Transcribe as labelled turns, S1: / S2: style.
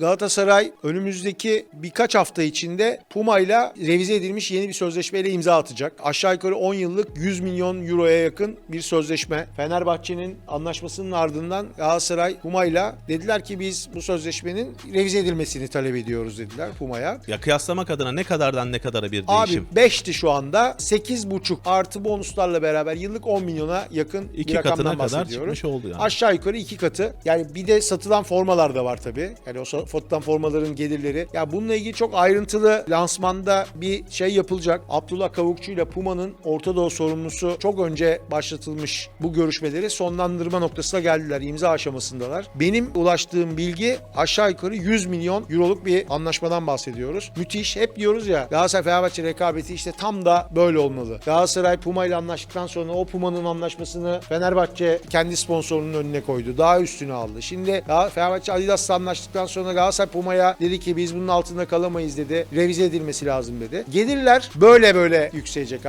S1: Galatasaray önümüzdeki birkaç hafta içinde Puma ile revize edilmiş yeni bir sözleşmeyle imza atacak. Aşağı yukarı 10 yıllık 100 milyon euroya yakın bir sözleşme. Fenerbahçe'nin anlaşmasının ardından Galatasaray Puma ile dediler ki biz bu sözleşmenin revize edilmesini talep ediyoruz dediler Puma'ya.
S2: Ya kıyaslamak adına ne kadardan ne kadara bir
S1: Abi
S2: değişim?
S1: 5'ti şu anda 8,5 artı bonuslarla beraber yıllık 10 milyona yakın
S2: İki
S1: bir rakamdan
S2: kadar
S1: bahsediyoruz.
S2: çıkmış oldu yani.
S1: Aşağı yukarı iki katı. Yani bir de satılan formalar da var tabii. Yani o satılan formaların gelirleri. Ya bununla ilgili çok ayrıntılı lansmanda bir şey yapılacak. Abdullah Kavukçu ile Puma'nın Orta Doğu sorumlusu çok önce başlatılmış bu görüşmeleri sonlandırma noktasına geldiler. İmza aşamasındalar. Benim ulaştığım bilgi aşağı yukarı 100 milyon euroluk bir anlaşmadan bahsediyoruz. Müthiş. Hep diyoruz ya Galatasaray Fenerbahçe rekabeti işte tam da böyle olmalı. Galatasaray Puma ile anlaştıktan sonra o Puma'nın anlaşmasını Fenerbahçe kendi sponsorunun önüne koydu. Daha üstüne aldı. Şimdi Fenerbahçe Adidas'la anlaştıktan sonra Galatasaray Puma'ya dedi ki biz bunun altında kalamayız dedi. Revize edilmesi lazım dedi. Gelirler böyle böyle yükselecek